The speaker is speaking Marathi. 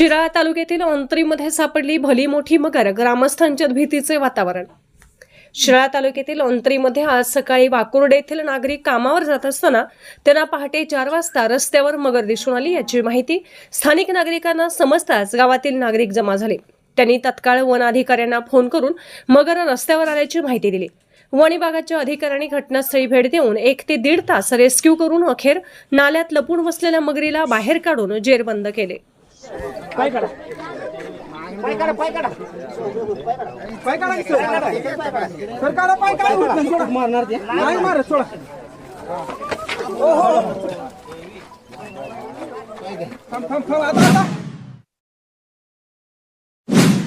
शिराळा तालुक्यातील ऑंत्रीमध्ये सापडली भली मोठी मगर ग्रामस्थांच्या भीतीचे वातावरण. शिराळा तालुक्यातील ऑंत्रीमध्ये आज सकाळी वाकुर्डे येथील नागरिक कामावर जात असताना त्यांना पहाटे चार वाजता रस्त्यावर मगर दिसून आली याची माहिती स्थानिक नागरिकांना समजताच गावातील नागरिक जमा झाले. त्यांनी तत्काळ वन अधिकाऱ्यांना फोन करून मगर रस्त्यावर आल्याची माहिती दिली. वन विभागाच्या अधिकाऱ्यांनी घटनास्थळी भेट देऊन एक ते दीड तास रेस्क्यू करून अखेर नाल्यात लपून बसलेल्या मगरीला बाहेर काढून जेरबंद केले. पाय काढा पाय काढा पाय काढा पाय काढा की सर सर काढा पाय काढा उठून सोडा मारणार ते. नाही मारत सोडा. हो हो थांब थांब थांब आता आता.